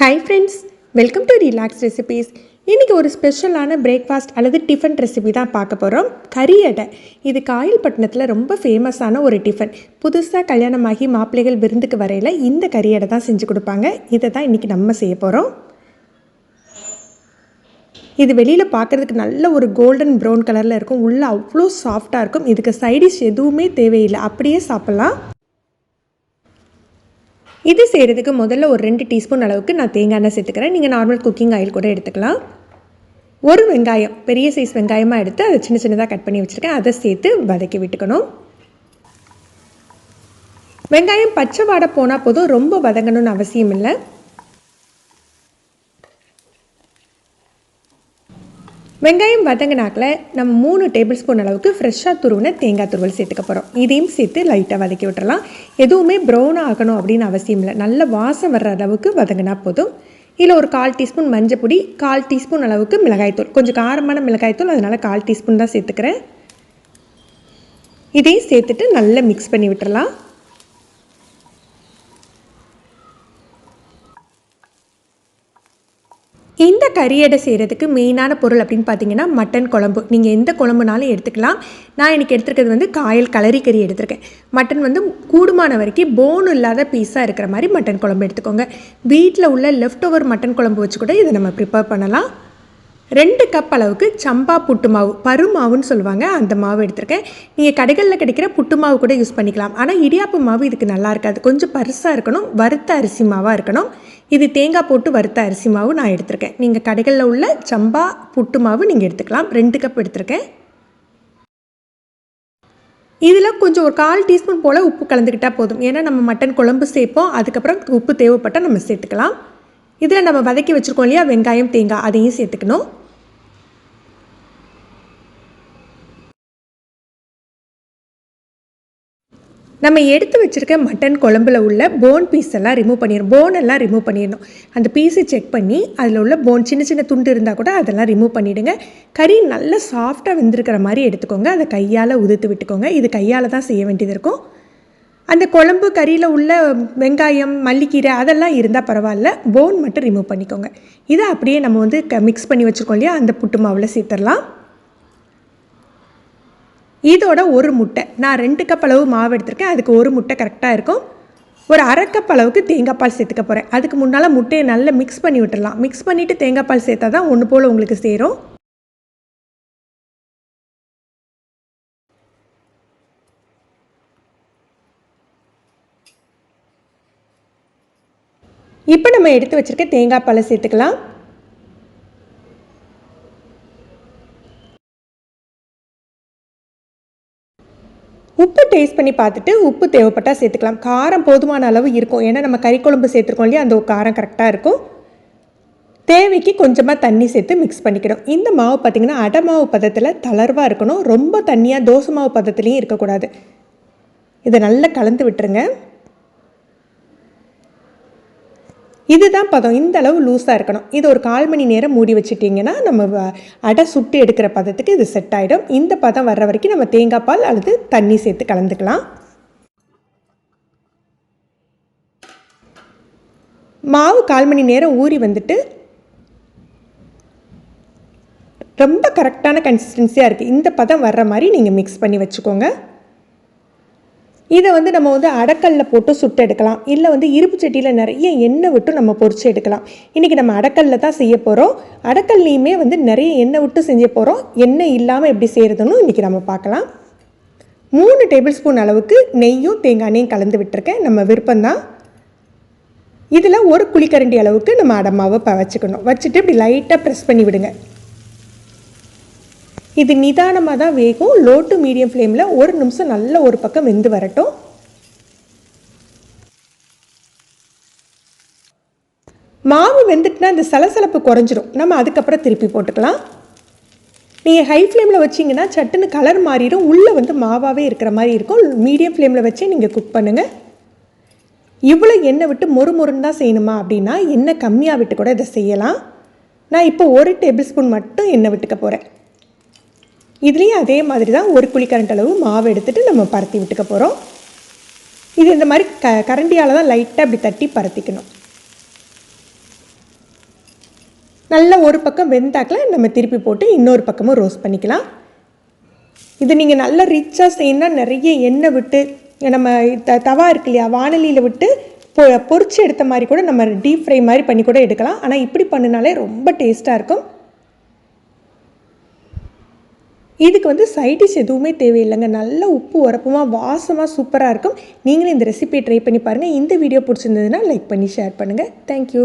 Hi friends welcome to relax recipes இன்றைக்கி ஒரு ஸ்பெஷலான பிரேக்ஃபாஸ்ட் அல்லது டிஃபன் ரெசிபி தான் பார்க்க போகிறோம் கறி அடை. இது காயல்பட்டினத்தில் ரொம்ப ஃபேமஸான ஒரு டிஃபன் புதுசாக கல்யாணமாகி மாப்பிள்ளைகள் விருந்துக்கு வரையில் இந்த கறி அடை தான் செஞ்சு கொடுப்பாங்க. இதை தான் இன்றைக்கி நம்ம செய்ய போகிறோம் இது வெளியில் பார்க்குறதுக்கு நல்ல ஒரு கோல்டன் ப்ரௌன் கலரில் இருக்கும். உள்ளே அவ்வளோ சாஃப்டாக இருக்கும். இதுக்கு சைடிஷ் எதுவுமே தேவையில்லை. அப்படியே சாப்பிட்லாம். இது செய்கிறதுக்கு முதல்ல ஒரு ரெண்டு டீஸ்பூன் அளவுக்கு நான் தேங்காய் எண்ணெய் சேர்த்துக்கிறேன். நீங்கள் நார்மல் குக்கிங் ஆயில் கூட எடுத்துக்கலாம். ஒரு வெங்காயம் பெரிய சைஸ் வெங்காயமாக எடுத்து அதை சின்ன சின்னதாக கட் பண்ணி வச்சுருக்கேன். அதை சேர்த்து வதக்கி விட்டுக்கணும். வெங்காயம் பச்சை வாடை போனால் போதும். ரொம்ப வதங்கணும்னு அவசியம் இல்லை. வெங்காயம் வதங்கினாக்கில் நம்ம மூணு டேபிள் ஸ்பூன் அளவுக்கு ஃப்ரெஷ்ஷாக துருவின தேங்காய் துருவல் சேர்த்துக்க போகிறோம் இதையும் சேர்த்து லைட்டாக வதக்கி விட்டுறலாம். எதுவுமே ப்ரௌன் ஆகணும் அப்படின்னு அவசியம் இல்லை. நல்ல வாசம் வர்ற அளவுக்கு வதங்கினா போதும். இதில் ஒரு கால் டீஸ்பூன் மஞ்சள் பொடி கால் டீஸ்பூன் அளவுக்கு மிளகாய்த்தூள் கொஞ்சம் காரமான மிளகாய்த்தூள் அதனால் கால் டீஸ்பூன் தான் சேர்த்துக்கிறேன். இதையும் சேர்த்துட்டு நல்லா மிக்ஸ் பண்ணி விட்டுறலாம். இந்த கறியடை செய்கிறதுக்கு மெயினான பொருள் அப்படின்னு பார்த்தீங்கன்னா மட்டன் குழம்பு. நீங்கள் எந்த குழம்புனாலும் எடுத்துக்கலாம். நான் இன்றைக்கி எடுத்துருக்கிறது வந்து காயல் கலரி கறி எடுத்திருக்கேன். மட்டன் வந்து கூடுமான வரைக்கும் போன் இல்லாத பீஸாக இருக்கிற மாதிரி மட்டன் குழம்பு எடுத்துக்கோங்க. வீட்டில் உள்ள லெஃப்ட் ஓவர் மட்டன் குழம்பு வச்சு கூட இதை நம்ம ப்ரிப்பேர் பண்ணலாம். ரெண்டு கப் அளவுக்கு சம்பா புட்டு மாவு பரு மாவுன்னு சொல்லுவாங்க அந்த மாவு எடுத்திருக்கேன். நீங்கள் கடைகளில் கிடைக்கிற புட்டு மாவு கூட யூஸ் பண்ணிக்கலாம். ஆனால் இடியாப்பு மாவு இதுக்கு நல்லா இருக்காது. கொஞ்சம் பருசாக இருக்கணும் வறுத்த அரிசி மாவாக இருக்கணும். இது தேங்காய் போட்டு வறுத்த அரிசி மாவு நான் எடுத்திருக்கேன். நீங்கள் கடைகளில் உள்ள சம்பா புட்டு மாவு நீங்கள் எடுத்துக்கலாம். ரெண்டு கப் எடுத்திருக்கேன். இதில் கொஞ்சம் ஒரு கால் டீஸ்பூன் போல் உப்பு கலந்துக்கிட்டால் போதும். ஏன்னா நம்ம மட்டன் குழம்பு சேர்ப்போம். அதுக்கப்புறம் உப்பு தேவைப்பட்டால் நம்ம சேர்த்துக்கலாம். இதில் நம்ம வதக்கி வச்சுருக்கோம் இல்லையா? வெங்காயம் தேங்காய் அதையும் சேர்த்துக்கணும். நம்ம எடுத்து வச்சுருக்க மட்டன் குழம்புல உள்ள போன் பீஸ் எல்லாம் ரிமூவ் பண்ணிடணும். போன் எல்லாம் ரிமூவ் பண்ணிடணும். அந்த பீஸை செக் பண்ணி அதில் உள்ள போன் சின்ன சின்ன துண்டு இருந்தால் கூட அதெல்லாம் ரிமூவ் பண்ணிவிடுங்க கறி நல்லா சாஃப்டாக வெந்திருக்கிற மாதிரி எடுத்துக்கோங்க. அதை கையால் உதுத்து விட்டுக்கோங்க. இது கையால் தான் செய்ய வேண்டியது இருக்கும். அந்த குழம்பு கறியில் உள்ள வெங்காயம் மல்லிக்கீரை அதெல்லாம் இருந்தால் பரவாயில்ல. போன் மட்டும் ரிமூவ் பண்ணிக்கோங்க. இதை அப்படியே நம்ம வந்து க மிக்ஸ் பண்ணி வச்சுருக்கோம் இல்லையா? அந்த புட்டு மாவில் சேர்த்துடலாம். இதோட ஒரு முட்டை. நான் ரெண்டு கப் அளவு மாவு எடுத்திருக்கேன். அதுக்கு ஒரு முட்டை கரெக்டாக இருக்கும். ஒரு அரை கப் அளவுக்கு தேங்காய் பால் சேர்த்துக்க போகிறேன் அதுக்கு முன்னால் முட்டையை நல்லா மிக்ஸ் பண்ணி விட்டுடலாம். மிக்ஸ் பண்ணிவிட்டு தேங்காய் பால் சேர்த்தா தான் ஒன்று போல் உங்களுக்கு சேரும். இப்போ நம்ம எடுத்து வச்சுருக்க தேங்காய் பாலை சேர்த்துக்கலாம். உப்பு டேஸ்ட் பண்ணி பார்த்துட்டு உப்பு தேவைப்பட்டால் சேர்த்துக்கலாம். காரம் போதுமான அளவு இருக்கும். ஏன்னா நம்ம கறி குழம்பு சேர்த்துருக்கோம் இல்லையா? அந்த காரம் கரெக்டாக இருக்கும். தேவைக்கு கொஞ்சமாக தண்ணி சேர்த்து மிக்ஸ் பண்ணிக்கணும். இந்த மாவு பார்த்திங்கன்னா அடை மாவு பதத்தில் தளர்வாக இருக்கணும். ரொம்ப தண்ணியாக தோசை மாவு பதத்துலேயும் இருக்கக்கூடாது. இதை நல்லா கலந்து விட்டுருங்க. இதுதான் பதம். இந்த அளவு லூஸாக இருக்கணும். இது ஒரு கால் மணி நேரம் மூடி வச்சுட்டிங்கன்னா நம்ம அடை சுட்டு எடுக்கிற பதத்துக்கு இது செட் ஆகிடும் இந்த பதம் வர்ற வரைக்கும் நம்ம தேங்காய் பால் அல்லது தண்ணி சேர்த்து கலந்துக்கலாம். மாவு கால் மணி நேரம் ஊறி வந்துட்டு ரொம்ப கரெக்டான கன்சிஸ்டன்சியாக இருக்குது இந்த பதம் வர்ற மாதிரி நீங்கள் மிக்ஸ் பண்ணி வச்சுக்கோங்க. இதை வந்து நம்ம வந்து அடக்கல்ல போட்டு சுட்டு எடுக்கலாம். இல்லை வந்து இருப்பு சட்டியில் நிறைய எண்ணெய் விட்டு நம்ம பொறிச்சு எடுக்கலாம். இன்றைக்கி நம்ம அடக்கல்ல தான் செய்ய போகிறோம் அடக்கல்லையுமே வந்து நிறைய எண்ணெய் விட்டு செஞ்ச போகிறோம் எண்ணெய் இல்லாமல் எப்படி செய்கிறதுன்னு இன்றைக்கி நம்ம பார்க்கலாம். மூணு டேபிள் ஸ்பூன் அளவுக்கு நெய்யும் தேங்காய் எண்ணெயும் கலந்து விட்டுருக்கேன். நம்ம விருப்பம்தான். இதில் ஒரு குழிக்கரண்டி அளவுக்கு நம்ம அடமாவை வச்சுக்கணும். வச்சுட்டு இப்படி லைட்டாக ப்ரெஸ் பண்ணி விடுங்க. இது நிதானமாக தான் வேகும் லோ டு மீடியம் ஃப்ளேமில் ஒரு நிமிஷம் நல்ல ஒரு பக்கம் வெந்து வரட்டும். மாவு வெந்துட்டுனா இந்த சலசலப்பு குறைஞ்சிரும். நம்ம அதுக்கப்புறம் திருப்பி போட்டுக்கலாம். நீங்கள் ஹை ஃப்ளேமில் வச்சிங்கன்னா சட்டுன்னு கலர் மாறிடும் உள்ளே வந்து மாவாகவே இருக்கிற மாதிரி இருக்கும். மீடியம் ஃப்ளேமில் வச்சே நீங்கள் குக் பண்ணுங்கள் இவ்வளோ எண்ணெய் விட்டு மொறு மொறுன்னு தான் செய்யணுமா அப்படின்னா எண்ணெய் கம்மியாக விட்டு கூட இதை செய்யலாம். நான் இப்போ ஒரு டேபிள் ஸ்பூன் மட்டும் எண்ணெய் விட்டுக்க போகிறேன் இதுலேயும் அதே மாதிரி தான் ஒரு குழிக்கரண்ட் அளவு மாவு எடுத்துகிட்டு நம்ம பரத்தி விட்டுக்க போகிறோம் இது இந்த மாதிரி க கரண்டியால் தான் லைட்டாக அப்படி தட்டி பரத்திக்கணும். நல்லா ஒரு பக்கம் வெந்தாக்கில் நம்ம திருப்பி போட்டு இன்னொரு பக்கமும் ரோஸ்ட் பண்ணிக்கலாம். இது நீங்கள் நல்லா ரிச்சாக செய்யணும்னா நிறைய எண்ணெய் விட்டு நம்ம த தவா இருக்கு இல்லையா வானலியில் விட்டு பொ பொறிச்சு எடுத்த மாதிரி கூட நம்ம டீப் ஃப்ரை மாதிரி பண்ணி கூட எடுக்கலாம். ஆனால் இப்படி பண்ணினாலே ரொம்ப டேஸ்ட்டாக இருக்கும். இதுக்கு வந்து சைட் டிஷ் எதுவுமே தேவையில்லைங்க. நல்ல உப்பு உரப்புமா வாசமாக சூப்பராக இருக்கும். நீங்களும் இந்த ரெசிபியை ட்ரை பண்ணி பாருங்கள் இந்த வீடியோ பிடிச்சிருந்ததுன்னா லைக் பண்ணி ஷேர் பண்ணுங்கள் தேங்க்யூ